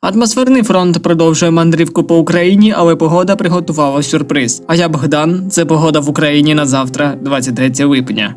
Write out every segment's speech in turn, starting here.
Атмосферний фронт продовжує мандрівку по Україні, але погода приготувала сюрприз. А я Богдан. Це погода в Україні на завтра, 23 липня.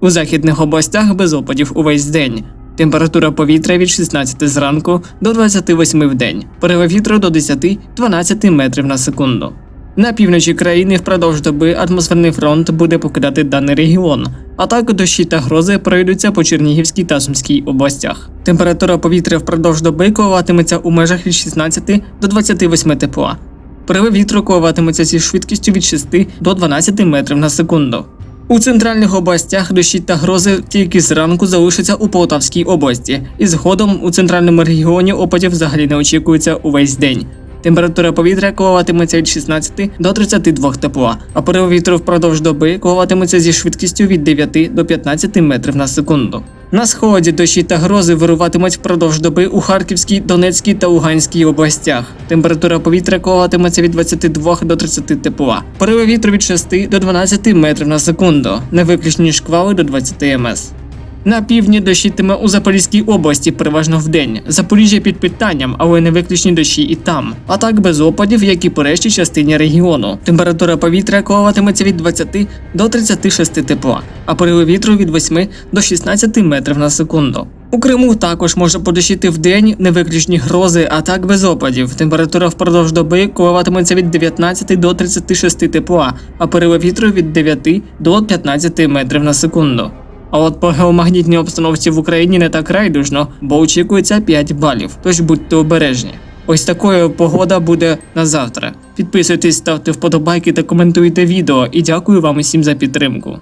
У західних областях без опадів увесь день. Температура повітря від 16 зранку до 28 в день. Пориви вітру до 10-12 метрів на секунду. На півночі країни впродовж доби атмосферний фронт буде покидати даний регіон, а так дощі та грози пройдуться по Чернігівській та Сумській областях. Температура повітря впродовж доби коливатиметься у межах від 16 до 28 тепла. Пориви вітру коливатимуться зі швидкістю від 6 до 12 метрів на секунду. У центральних областях дощі та грози тільки зранку залишаться у Полтавській області, і згодом у центральному регіоні опадів взагалі не очікується увесь день. Температура повітря коливатиметься від 16 до 32 тепла, а пориви вітру впродовж доби коливатимуться зі швидкістю від 9 до 15 метрів на секунду. На сході дощі та грози вируватимуть впродовж доби у Харківській, Донецькій та Луганській областях. Температура повітря коливатиметься від 22 до 30 тепла. Пориви вітру від 6 до 12 метрів на секунду. Невиключні шквали до 20 мс. На півдні дощитиме у Запорізькій області переважно вдень. Запоріжжя під питанням, але не виключні дощі і там. А так без опадів, як і по решті частині регіону. Температура повітря коливатиметься від 20 до 36 тепла, а пориви вітру від 8 до 16 метрів на секунду. У Криму також може подощити вдень невиключні грози, а так без опадів. Температура впродовж доби коливатиметься від 19 до 36 тепла, а пориви вітру від 9 до 15 метрів на секунду. А от по геомагнітній обстановці в Україні не так райдужно, бо очікується 5 балів, тож будьте обережні. Ось такою погода буде на завтра. Підписуйтесь, ставте вподобайки та коментуйте відео, і дякую вам усім за підтримку.